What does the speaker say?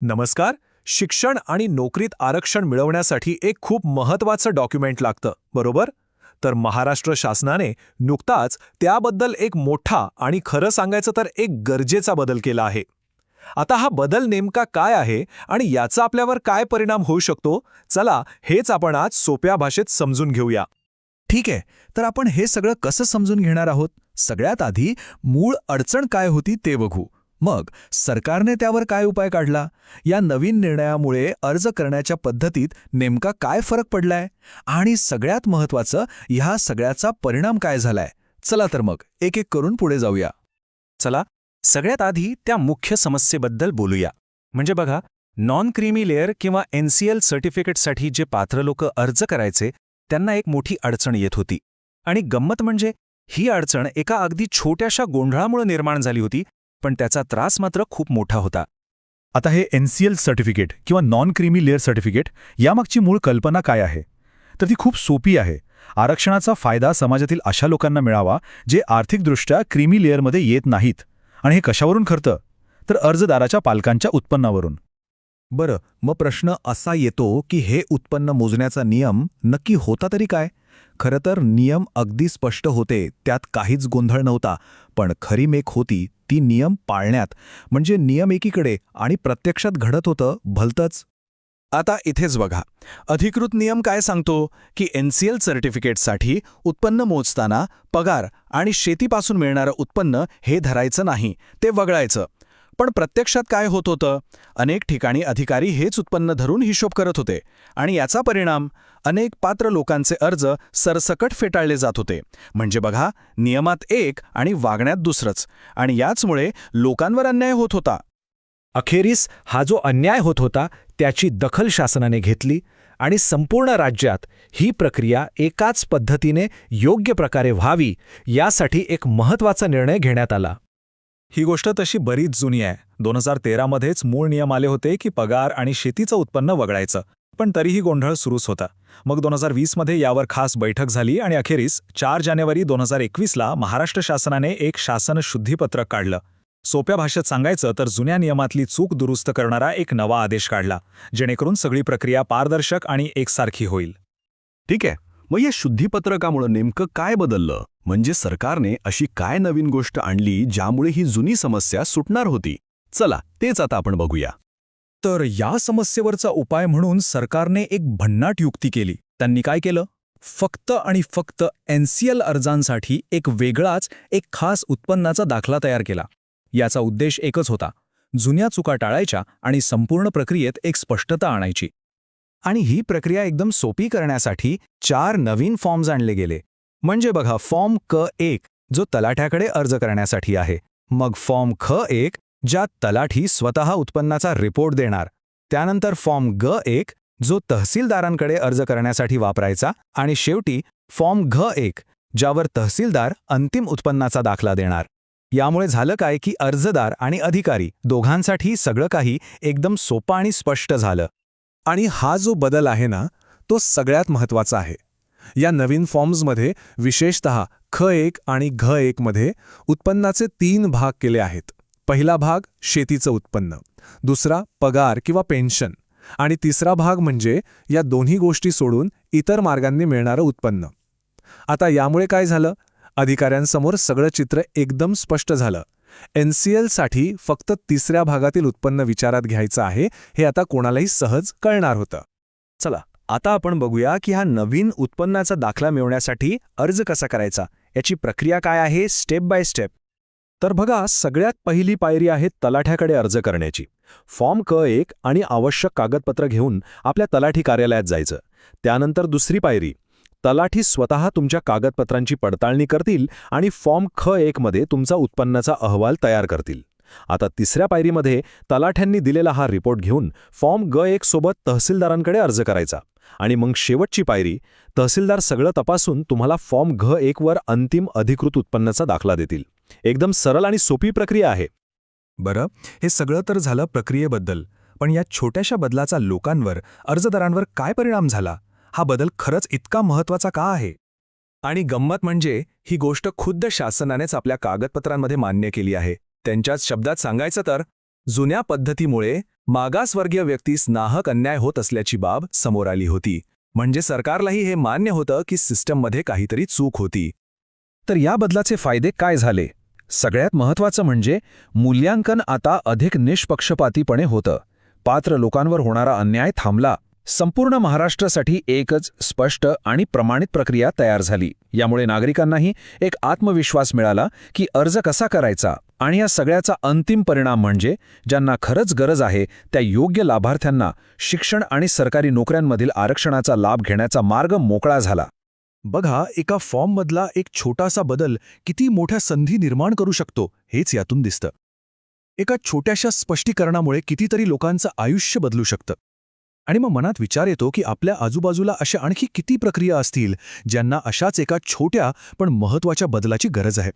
नमस्कार. शिक्षण आणि नोकरीत आरक्षण मिळवण्यासाठी एक खूप महत्वाचं डॉक्युमेंट लागतं बरोबर? तर महाराष्ट्र शासनाने नुकताच त्याबद्दल एक मोठा आणि खरं सांगायचं तर एक गरजेचा बदल केला आहे. आता हा बदल नेमका काय आहे आणि याचा आपल्यावर काय परिणाम होऊ शकतो? चला हेच आपण आज सोप्या भाषेत समजून घेऊया. ठीक आहे तर आपण हे सगळं कसं समजून घेणार आहोत? सगळ्यात आधी मूळ अडचण काय होती ते बघू. मग सरकारने त्यावर काय उपाय काढला? या नवीन निर्णयामुळे अर्ज करण्याच्या पद्धतीत नेमका काय फरक पडलाय? आणि सगळ्यात महत्वाचं ह्या सगळ्याचा परिणाम काय झालाय? चला तर मग एक एक करून पुढे जाऊया. चला सगळ्यात आधी त्या मुख्य समस्येबद्दल बोलूया. म्हणजे बघा नॉन क्रीमी लेअर किंवा एनसीएल सर्टिफिकेटसाठी जे पात्र लोक अर्ज करायचे त्यांना एक मोठी अडचण येत होती. आणि गंमत म्हणजे ही अडचण एका अगदी छोट्याशा गोंधळामुळे निर्माण झाली होती पण त्याचा त्रास मात्र खूप मोठा होता. आता हे एनसीएल सर्टिफिकेट किंवा नॉन क्रीमी लेअर सर्टिफिकेट यामागची मूळ कल्पना काय आहे? तर ती खूप सोपी आहे. आरक्षणाचा फायदा समाजातील अशा लोकांना मिळावा जे आर्थिकदृष्ट्या क्रीमी लेअरमध्ये येत नाहीत. आणि हे कशावरून खरतं? तर अर्जदाराच्या पालकांच्या उत्पन्नावरून. बरं मग प्रश्न असा येतो की हे उत्पन्न मोजण्याचा नियम नक्की होता तरी काय? खरं तर नियम अगदी स्पष्ट होते त्यात काहीच गोंधळ नव्हता पण खरी मेक होती ती नियम पाळण्यात. म्हणजे नियम एकीकडे आणि प्रत्यक्षात घडत होतं भलतंच. आता इथेच बघा. अधिकृत नियम काय सांगतो? की एन सी एल सर्टिफिकेटसाठी उत्पन्न मोजताना पगार आणि शेतीपासून मिळणारं उत्पन्न हे धरायचं नाही ते वगळायचं. पण प्रत्यक्षात काय होत होतं? अनेक ठिकाणी अधिकारी हेच उत्पन्न धरून हिशोब करत होते आणि याचा परिणाम अनेक पात्र लोकांचे अर्ज सरसकट फेटाळले जात होते. म्हणजे बघा नियमात एक आणि वागण्यात दुसरंच आणि याचमुळे लोकांवर अन्याय होत होता. अखेरीस हा जो अन्याय होत होता त्याची दखल शासनाने घेतली आणि संपूर्ण राज्यात ही प्रक्रिया एकाच पद्धतीने योग्य प्रकारे व्हावी यासाठी एक महत्त्वाचा निर्णय घेण्यात आला. ही गोष्ट तशी बरीच जुनी आहे. दोन हजार तेरामध्येच मूळ नियम आले होते की पगार आणि शेतीचं उत्पन्न वगळायचं पण तरीही गोंधळ सुरूच होता. मग दोन हजार वीसमध्ये यावर खास बैठक झाली आणि अखेरीस चार जानेवारी दोन हजार एकवीसला महाराष्ट्र शासनाने एक शासन शुद्धीपत्रक काढलं. सोप्या भाषेत सांगायचं तर जुन्या नियमातली चूक दुरुस्त करणारा एक नवा आदेश काढला जेणेकरून सगळी प्रक्रिया पारदर्शक आणि एकसारखी होईल. ठीक आहे. मग या शुद्धीपत्रकामुळं नेमकं काय बदललं? म्हणजे सरकारने अशी काय नवीन गोष्ट आणली ज्यामुळे ही जुनी समस्या सुटणार होती? चला तेच आता आपण बघूया. तर या समस्येवरचा उपाय म्हणून सरकारने एक भन्नाट युक्ती केली. त्यांनी काय केलं? फक्त आणि फक्त एनसीएल अर्जांसाठी एक वेगळाच एक खास उत्पन्नाचा दाखला तयार केला. याचा उद्देश एकच होता जुन्या चुका टाळायच्या आणि संपूर्ण प्रक्रियेत एक स्पष्टता आणायची. आणि ही प्रक्रिया एकदम सोपी करण्यासाठी चार नवीन फॉर्म्स आणले गेले. म्हणजे बघा फॉर्म क एक जो तलाठ्याकडे अर्ज करण्यासाठी आहे. मग फॉर्म ख एक ज्यात तलाठी स्वतः उत्पन्नाचा रिपोर्ट देणार. त्यानंतर फॉर्म ग एक जो तहसीलदारांकडे अर्ज करण्यासाठी वापरायचा. आणि शेवटी फॉर्म घ एक ज्यावर तहसीलदार अंतिम उत्पन्नाचा दाखला देणार. यामुळे झालं काय की अर्जदार आणि अधिकारी दोघांसाठी सगळं काही एकदम सोपं आणि स्पष्ट झालं. आणि हा जो बदल आहे ना तो सगळ्यात महत्त्वाचा आहे. या नवीन फॉर्म्समध्ये विशेषतः ख एक आणि घ एकमध्ये उत्पन्नाचे तीन भाग केले आहेत. पहिला भाग शेतीचं उत्पन्न दुसरा पगार किंवा पेन्शन आणि तिसरा भाग म्हणजे या दोन्ही गोष्टी सोडून इतर मार्गांनी मिळणारं उत्पन्न. आता यामुळे काय झालं? अधिकाऱ्यांसमोर सगळं चित्र एकदम स्पष्ट झालं. एनसीएलसाठी फक्त तिसऱ्या भागातील उत्पन्न विचारात घ्यायचं आहे हे आता कोणालाही सहज कळणार होतं. चला आता आपण बघूया की हा नवीन उत्पन्नाचा दाखला मिळवण्यासाठी अर्ज कसा करायचा? याची प्रक्रिया काय आहे? Step by step. तर बघा सगळ्यात पहिली पायरी आहे तलाठ्याकडे अर्ज करण्याची. फॉर्म क एक आणि आवश्यक कागदपत्र घेऊन आपल्या तलाठी कार्यालयात जायचं. त्यानंतर दुसरी पायरी तलाठी स्वतः तुमच्या कागदपत्रांची पडताळणी करतील आणि फॉर्म ख एकमध्ये तुमचा उत्पन्नाचा अहवाल तयार करतील. आता तिसऱ्या पायरीमध्ये तलाठ्यांनी दिलेला हा रिपोर्ट घेऊन फॉर्म ग एक सोबत तहसीलदारांकडे अर्ज करायचा. आणि मग शेवटची पायरी तहसीलदार सगळं तपासून तुम्हाला फॉर्म घ एकवर अंतिम अधिकृत उत्पन्नाचा दाखला देतील. एकदम सरळ आणि सोपी प्रक्रिया आहे. बरं हे सगळं तर झालं प्रक्रियेबद्दल पण या छोट्याशा बदलाचा लोकांवर अर्जदारांवर काय परिणाम झाला? हा बदल खरंच इतका महत्त्वाचा का आहे? आणि गंमत म्हणजे ही गोष्ट खुद्द शासनानेच आपल्या कागदपत्रांमध्ये मान्य केली आहे. त्यांच्याच शब्दात सांगायचं तर जुन्या पद्धतीमुळे मागासवर्गीय व्यक्तीस नाहक अन्याय होत असल्याची बाब समोर आली होती. म्हणजे सरकारलाही हे मान्य होतं की सिस्टममध्ये काहीतरी चूक होती. तर या बदलाचे फायदे काय झाले? सगळ्यात महत्त्वाचं म्हणजे मूल्यांकन आता अधिक निष्पक्षपातीपणे होतं. पात्र लोकांवर होणारा अन्याय थांबला संपूर्ण महाराष्ट्रासाठी एकच स्पष्ट आणि प्रमाणित प्रक्रिया तयार झाली. यामुळे नागरिकांनाही एक आत्मविश्वास मिळाला की अर्ज कसा करायचा आणि या सगळ्याचा अंतिम परिणाम म्हणजे ज्यांना खरंच गरज आहे त्या योग्य लाभार्थ्यांना शिक्षण आणि सरकारी नोकऱ्यांमधील आरक्षणाचा लाभ घेण्याचा मार्ग मोकळा झाला. बघा एका फॉर्ममधला एक छोटासा बदल किती मोठ्या संधी निर्माण करू शकतो हेच यातून दिसतं. एका छोट्याशा स्पष्टीकरणामुळे कितीतरी लोकांचं आयुष्य बदलू शकतं. आणि मग मनात विचार येतो की आपल्या आजूबाजूला अशा आणखी किती प्रक्रिया असतील ज्यांना अशाच एका छोट्या पण महत्त्वाच्या बदलाची गरज आहे.